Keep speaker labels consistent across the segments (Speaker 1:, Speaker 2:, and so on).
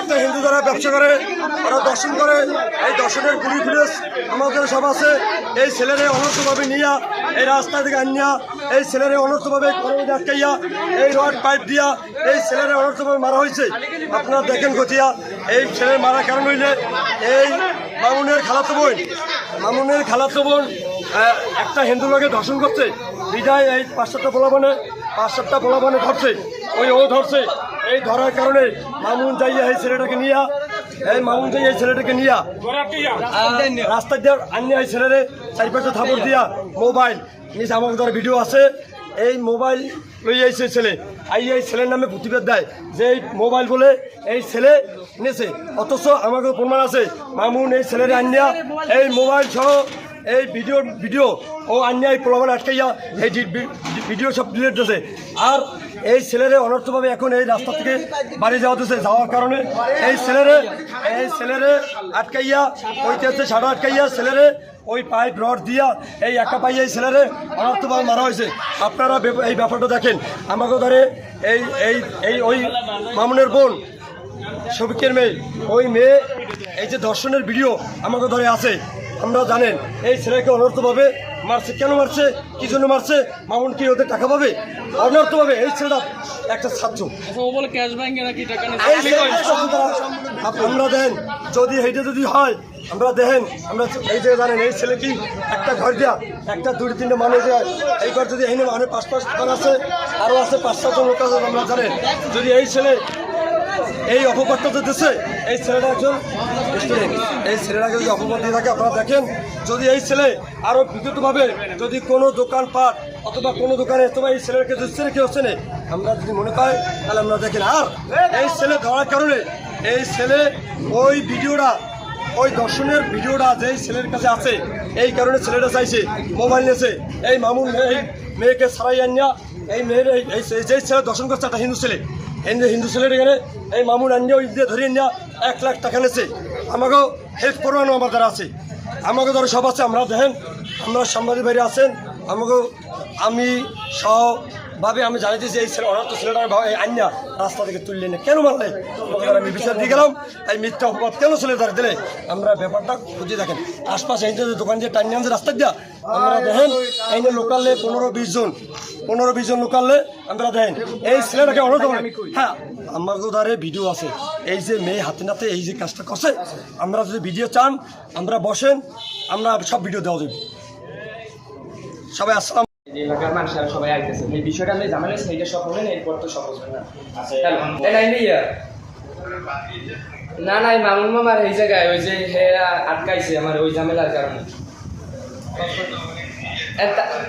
Speaker 1: একটা হিন্দু যারা ব্যবসা করে, ওরা দর্শন করে। এই দর্শনের গুলি ফিরেস আমাদের সব আছে। এই ছেলেরে অনর্থভাবে নিয়া, এই রাস্তা থেকে আনিয়া, এই ছেলেরে অনর্থভাবে কর্মে আটকাইয়া, এই রড পাইপ দিয়া এই ছেলেরে অনর্থভাবে মারা হয়েছে। আপনারা দেখেন গতিয়া, এই ছেলের মারা কারণ হইলে এই মামুনের খালাতো বোন, মামুনের খালাতো বোন একটা হিন্দু লোকে ধর্ষণ করছে। বিদায় এই পাঁচ সাতটা পোলাবানে পাঁচ সাতটা পোলাবানে ধরছে। ওই ও ধরছে। এই ধরার কারণে মামুন যাইয়া এই ছেলেটাকে নিয়া, এই মামুন যাইয়া এই ছেলেটাকে নিয়া, রাস্তা দিয়ে আনিয়া এই ছেলেরে চারিপাশে থাপড় দিয়া মোবাইল, নিজ আমার ধর ভিডিও আছে। এই মোবাইল লই আইছে ছেলে, আই এই ছেলের নামে প্রতিবাদ দেয় যে এই মোবাইল বলে এই ছেলে নিয়েছে। অথচ আমাকে প্রমাণ আছে, মামুন এই ছেলের আনিয়া এই মোবাইল সহ এই ভিডিও ভিডিও ও আন্যায় প্রমাণ আটকাইয়া এই ভিডিও সব ডিলেট দিয়েছে আর এই ছেলেরে অনর্থভাবে এখন এই রাস্তা থেকে বাড়ি যাওয়া দিয়েছে যাওয়ার কারণে এই ছেলেরে এই ছেলেরে আটকাইয়া ওইতে হচ্ছে সাড়া আটকাইয়া ছেলেরে ওই পাইপ রড দিয়া এই একা পাইয়া এই ছেলেরে অনর্থভাবে মারা হয়েছে। আপনারা এই ব্যাপারটা দেখেন। আমাকে ধরে এই এই এই ওই মামুনের বোন, শফিকের মেয়ে, ওই মেয়ে এই যে দর্শনের ভিডিও আমাকে ধরে আছে আমরা জানেন। এই ছেলেকে অনর্থভাবে মারছে। কেন মারছে? কি জন্য মারছে? মামুন কি ওদের টাকা পাবে? অনর্থভাবে এই ছেলেটা একটা ছাত্র।
Speaker 2: ও বলে ক্যাশ ব্যাংকে নাকি টাকা
Speaker 1: এই ছেলেটা ছাত্ররা, আপ- আমরা দেন যদি এইটা যদি হয় আমরা দেখেন আমরা এই যে জানেন এই ছেলে কি একটা ঘর দেয়া একটা দুই তিনটে মানুষ দেয় এই ঘর যদি এই মানে পাঁচ পাঁচ ঘর আছে আরও আছে পাঁচ সাতজন লোক আছে আমরা জানেন যদি এই ছেলে এই অপবাদটা যে দিচ্ছে এই ছেলেটা একজন এই ছেলেটাকে যদি অপবাদ দিয়ে থাকে আপনারা দেখেন যদি এই ছেলে আরও বিদ্যুৎভাবে যদি কোনো দোকান পাট অথবা কোনো দোকানে অথবা এই ছেলেকে না কেউ হচ্ছে না? আমরা যদি মনে পাই তাহলে আমরা দেখেন আর এই ছেলে ধরার কারণে এই ছেলে ওই ভিডিওটা, ওই দর্শনের ভিডিওটা যেই ছেলের কাছে আছে, এই কারণে ছেলেটা চাইছে, মোবাইল নিয়েছে। এই মামুন এই মেয়েকে সারাই আনিয়া, এই মেয়ের এই যেই ছেলে দর্শন করছে, একটা হিন্দু ছেলে। হিন্দু হিন্দু ছেলের এখানে, এই মামুন আনিয়া, ওই দিয়ে ধরিয়ে নিয়ে এক লাখ টাকা নিয়েছে। আমাকেও হেল্প করবানো আমার দ্বারা আছে। আমাকে ধরো সব আছে, আমরা দেখেন, আমরা সাংবাদিক বাইরে আছেন আমাকেও আমি সহ ভাবে আমি জানিয়েছি এই ছেলে, অনার্থ ভাবে এই আন্যা রাস্তা থেকে তুললে না। কেন মারলে? আমি বিচার দিয়ে গেলাম, এই মিথ্যা অপবাদ কেন ছেলে তার দিলে? আমরা ব্যাপারটা খুঁজে দেখেন। আশপাশে এই যে দোকান যে টাইনি আনছে রাস্তা দিয়া, আমরা দেখেন, এই লোকালে পনেরো বিশ জন, পনেরো বিশ জন লোকালে আমরা দেখেন, এই ছেলেটাকে অনার্থ হ্যাঁ আমার ধারে ভিডিও আছে। এই যে মেয়ে হাতে নাতে এই যে কাজটা করছে, আমরা যদি ভিডিও চান, আমরা বসেন, আমরা সব ভিডিও দেওয়া দেব সবাই আসসালাম।
Speaker 3: যে এলাকার মানুষেরা সবাই আইতেছে। এই বিষয়টা আমি জানালে সেইটা সব হলেন এরপর তো সব বুঝবেন না। তাই নাই না না মামুন মামার এই জায়গায় ওই যে হে আটকাইছে আমার ওই ঝামেলার কারণে।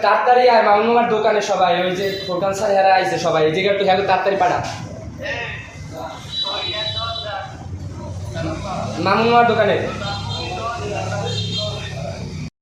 Speaker 3: তাড়াতাড়ি আয় মামুন মামার দোকানে সবাই ওই যে ফোরকান স্যার হেরা আইছে সবাই এই জায়গায় একটু হ্যাঁ তাড়াতাড়ি পাঠা। মামুন মামার দোকানে।